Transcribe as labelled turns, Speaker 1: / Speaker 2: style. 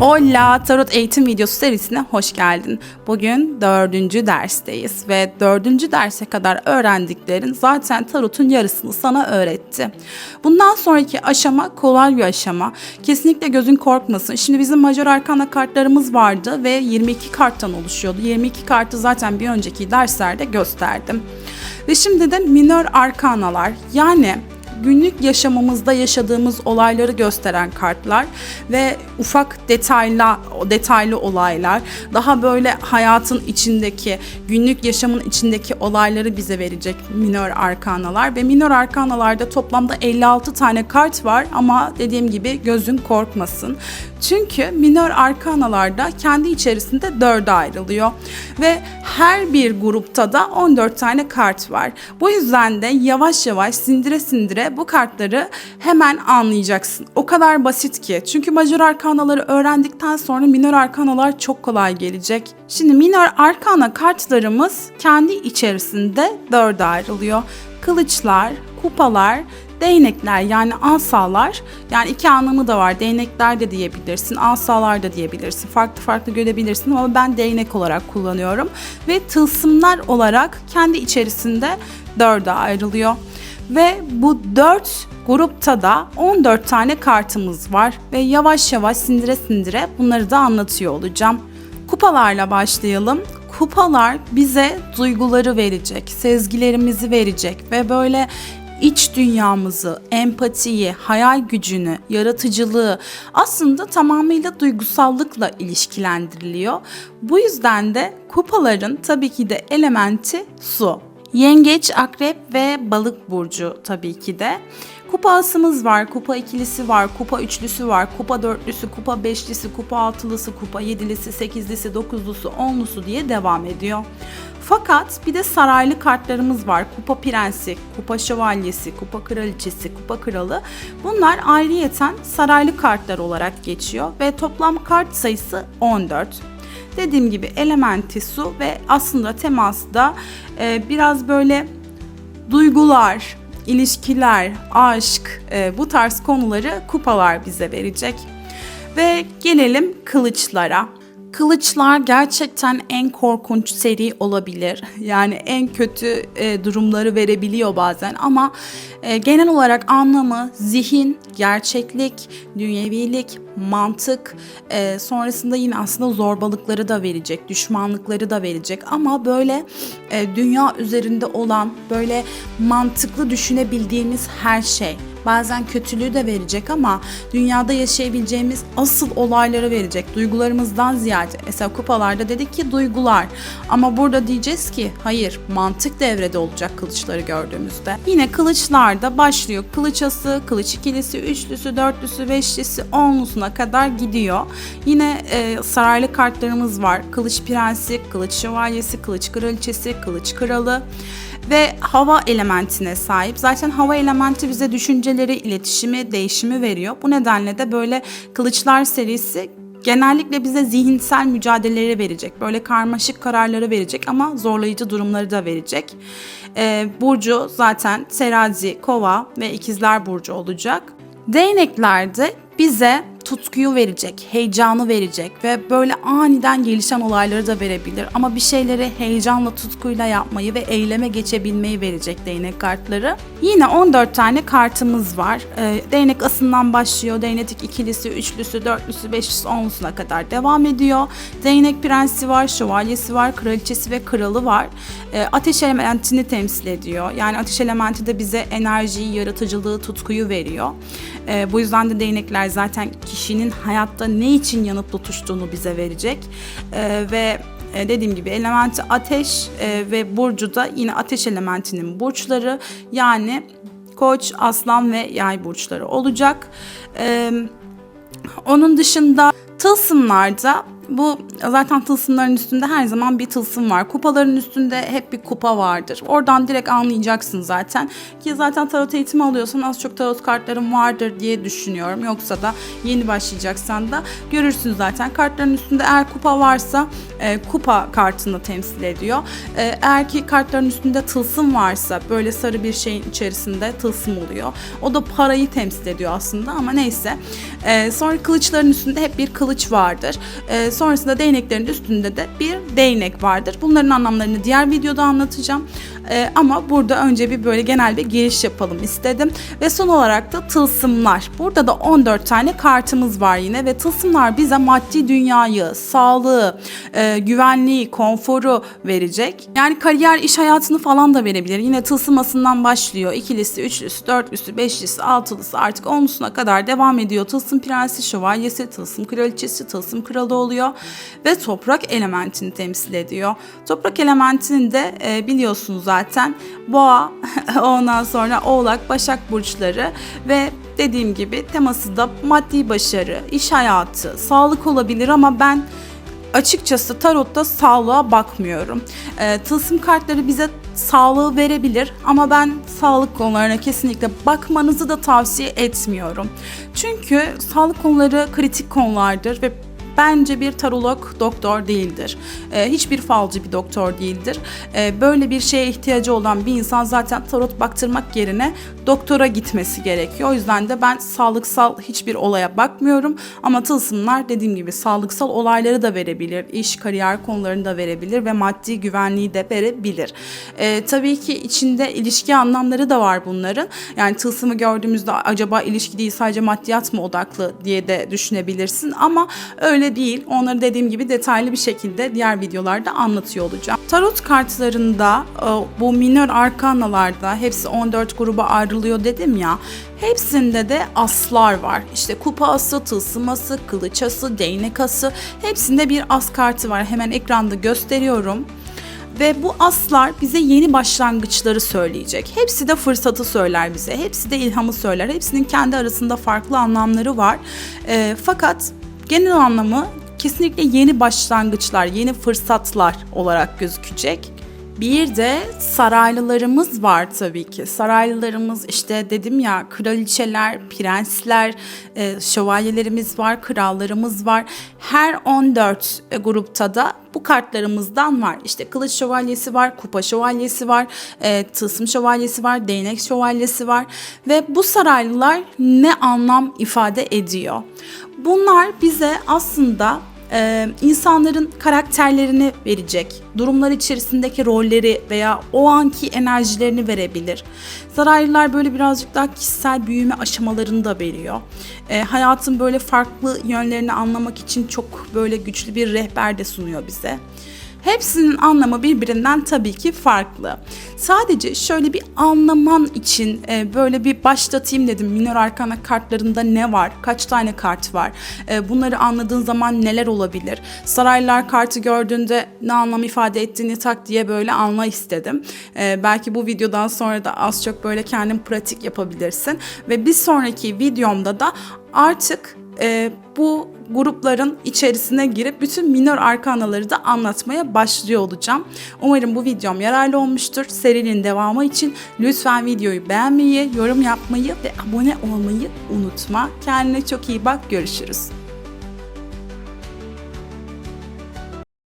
Speaker 1: Hola Tarot eğitim videosu serisine hoş geldin. Bugün dördüncü dersteyiz ve dördüncü derse kadar öğrendiklerin zaten Tarot'un yarısını sana öğretti. Bundan sonraki aşama kolay bir aşama. Kesinlikle gözün korkmasın. Şimdi bizim Major Arkana kartlarımız vardı ve 22 karttan oluşuyordu. 22 kartı zaten bir önceki derslerde gösterdim. Ve şimdi de minör arkanalar yani günlük yaşamımızda yaşadığımız olayları gösteren kartlar ve ufak detaylı detaylı olaylar, daha böyle hayatın içindeki, günlük yaşamın içindeki olayları bize verecek minör arkanalar ve minör arkanalarda toplamda 56 tane kart var ama dediğim gibi gözün korkmasın. Çünkü minör arkanalarda kendi içerisinde dörde ayrılıyor ve her bir grupta da 14 tane kart var. Bu yüzden de yavaş yavaş sindire sindire bu kartları hemen anlayacaksın. O kadar basit ki. Çünkü majör arkanaları öğrendikten sonra minör arkanalar çok kolay gelecek. Şimdi minör arkana kartlarımız kendi içerisinde dörde ayrılıyor. Kılıçlar, kupalar, değnekler yani asalar yani iki anlamı da var. Değnekler de diyebilirsin, asalar da diyebilirsin. Farklı farklı görebilirsin ama ben değnek olarak kullanıyorum. Ve tılsımlar olarak kendi içerisinde dörde ayrılıyor. Ve bu dört grupta da 14 tane kartımız var ve yavaş yavaş sindire sindire bunları da anlatıyor olacağım. Kupalarla başlayalım. Kupalar bize duyguları verecek, sezgilerimizi verecek ve böyle iç dünyamızı, empatiyi, hayal gücünü, yaratıcılığı aslında tamamıyla duygusallıkla ilişkilendiriliyor. Bu yüzden de kupaların tabii ki de elementi su. Yengeç, akrep ve balık burcu tabii ki de. Kupa asımız var, kupa ikilisi var, kupa üçlüsü var, kupa dörtlüsü, kupa beşlisi, kupa altılısı, kupa yedilisi, sekizlisi, dokuzlusu, onlusu diye devam ediyor. Fakat bir de saraylı kartlarımız var. Kupa prensi, kupa şövalyesi, kupa kraliçesi, kupa kralı. Bunlar ayrıyeten saraylı kartlar olarak geçiyor ve toplam kart sayısı 14. Dediğim gibi elementi su ve aslında teması da e, biraz böyle duygular, ilişkiler, aşk e, bu tarz konuları kupalar bize verecek. Ve gelelim kılıçlara. Kılıçlar gerçekten en korkunç seri olabilir. Yani en kötü e, durumları verebiliyor bazen ama e, genel olarak anlamı zihin, gerçeklik, dünyevilik, mantık, e, sonrasında yine aslında zorbalıkları da verecek, düşmanlıkları da verecek ama böyle e, dünya üzerinde olan böyle mantıklı düşünebildiğimiz her şey bazen kötülüğü de verecek ama dünyada yaşayabileceğimiz asıl olayları verecek. Duygularımızdan ziyade. Mesela kupalarda dedik ki duygular. Ama burada diyeceğiz ki hayır mantık devrede olacak kılıçları gördüğümüzde. Yine kılıçlarda başlıyor. Kılıçası, kılıç ikilisi, üçlüsü, dörtlüsü, beşlisi, onlusuna kadar gidiyor. Yine e, saraylı kartlarımız var. Kılıç prensi, kılıç şövalyesi, kılıç kraliçesi, kılıç kralı ve hava elementine sahip. Zaten hava elementi bize düşünceleri, iletişimi, değişimi veriyor. Bu nedenle de böyle Kılıçlar serisi genellikle bize zihinsel mücadeleleri verecek. Böyle karmaşık kararları verecek ama zorlayıcı durumları da verecek. Ee, burcu zaten terazi, kova ve ikizler burcu olacak. Değneklerde bize tutkuyu verecek, heyecanı verecek ve böyle aniden gelişen olayları da verebilir. Ama bir şeyleri heyecanla, tutkuyla yapmayı ve eyleme geçebilmeyi verecek değnek kartları. Yine 14 tane kartımız var. Ee, değnek asından başlıyor. Değnek ikilisi, üçlüsü, dörtlüsü, beşlüsü, onlusuna kadar devam ediyor. Değnek prensi var, şövalyesi var, kraliçesi ve kralı var. Ee, ateş elementini temsil ediyor. Yani ateş elementi de bize enerjiyi, yaratıcılığı, tutkuyu veriyor. Ee, bu yüzden de değnekler zaten kişinin hayatta ne için yanıp tutuştuğunu bize verecek. Ee, ve e, dediğim gibi elementi ateş e, ve burcu da yine ateş elementinin burçları yani koç, aslan ve yay burçları olacak. Ee, onun dışında tılsımlarda bu zaten tılsımların üstünde her zaman bir tılsım var. Kupaların üstünde hep bir kupa vardır. Oradan direkt anlayacaksın zaten. Ki zaten tarot eğitimi alıyorsan az çok tarot kartların vardır diye düşünüyorum. Yoksa da yeni başlayacaksan da görürsün zaten. Kartların üstünde eğer kupa varsa e, kupa kartını temsil ediyor. E, eğer ki kartların üstünde tılsım varsa böyle sarı bir şeyin içerisinde tılsım oluyor. O da parayı temsil ediyor aslında ama neyse. E, sonra kılıçların üstünde hep bir kılıç vardır. E, sonrasında değneklerin üstünde de bir değnek vardır. Bunların anlamlarını diğer videoda anlatacağım. E, ama burada önce bir böyle genel bir giriş yapalım istedim. Ve son olarak da tılsımlar. Burada da 14 tane kartımız var yine ve tılsımlar bize maddi dünyayı, sağlığı, e, güvenliği, konforu verecek. Yani kariyer, iş hayatını falan da verebilir. Yine tılsımasından başlıyor. İkilisi, üçlüsü, dörtlüsü, beşlisi, altılısı artık onlusuna kadar devam ediyor. Tılsım prensi, şövalyesi, tılsım kraliçesi, tılsım kralı oluyor ve toprak elementini temsil ediyor. Toprak elementinin de e, biliyorsunuz zaten boğa, ondan sonra oğlak, başak burçları ve dediğim gibi teması da maddi başarı, iş hayatı, sağlık olabilir ama ben açıkçası tarotta sağlığa bakmıyorum. E, tılsım kartları bize sağlığı verebilir ama ben sağlık konularına kesinlikle bakmanızı da tavsiye etmiyorum. Çünkü sağlık konuları kritik konulardır ve bence bir tarolog doktor değildir. Ee, hiçbir falcı bir doktor değildir. Ee, böyle bir şeye ihtiyacı olan bir insan zaten tarot baktırmak yerine doktora gitmesi gerekiyor. O yüzden de ben sağlıksal hiçbir olaya bakmıyorum. Ama tılsımlar dediğim gibi sağlıksal olayları da verebilir. İş, kariyer konularını da verebilir ve maddi güvenliği de verebilir. Ee, tabii ki içinde ilişki anlamları da var bunların. Yani tılsımı gördüğümüzde acaba ilişki değil sadece maddiyat mı odaklı diye de düşünebilirsin. Ama öyle değil. Onları dediğim gibi detaylı bir şekilde diğer videolarda anlatıyor olacağım. Tarot kartlarında e, bu minör arkanalarda hepsi 14 gruba ayrılıyor dedim ya. Hepsinde de aslar var. İşte kupa ası, tılsım ası, kılıç ası, değnek ası. Hepsinde bir as kartı var. Hemen ekranda gösteriyorum. Ve bu aslar bize yeni başlangıçları söyleyecek. Hepsi de fırsatı söyler bize. Hepsi de ilhamı söyler. Hepsinin kendi arasında farklı anlamları var. E, fakat genel anlamı kesinlikle yeni başlangıçlar, yeni fırsatlar olarak gözükecek. Bir de saraylılarımız var tabii ki. Saraylılarımız işte dedim ya kraliçeler, prensler, e, şövalyelerimiz var, krallarımız var. Her 14 grupta da bu kartlarımızdan var. İşte kılıç şövalyesi var, kupa şövalyesi var, e, tılsım şövalyesi var, değnek şövalyesi var. Ve bu saraylılar ne anlam ifade ediyor? Bunlar bize aslında e, insanların karakterlerini verecek, durumlar içerisindeki rolleri veya o anki enerjilerini verebilir. Saraylılar böyle birazcık daha kişisel büyüme aşamalarını da veriyor. E, hayatın böyle farklı yönlerini anlamak için çok böyle güçlü bir rehber de sunuyor bize. Hepsinin anlamı birbirinden tabii ki farklı. Sadece şöyle bir anlaman için e, böyle bir başlatayım dedim. Minor Arkana kartlarında ne var? Kaç tane kart var? E, bunları anladığın zaman neler olabilir? Saraylar kartı gördüğünde ne anlam ifade ettiğini tak diye böyle anla istedim. E, belki bu videodan sonra da az çok böyle kendin pratik yapabilirsin. Ve bir sonraki videomda da artık e, bu grupların içerisine girip bütün minor arkanaları da anlatmaya başlıyor olacağım. Umarım bu videom yararlı olmuştur. Serinin devamı için lütfen videoyu beğenmeyi, yorum yapmayı ve abone olmayı unutma. Kendine çok iyi bak. Görüşürüz.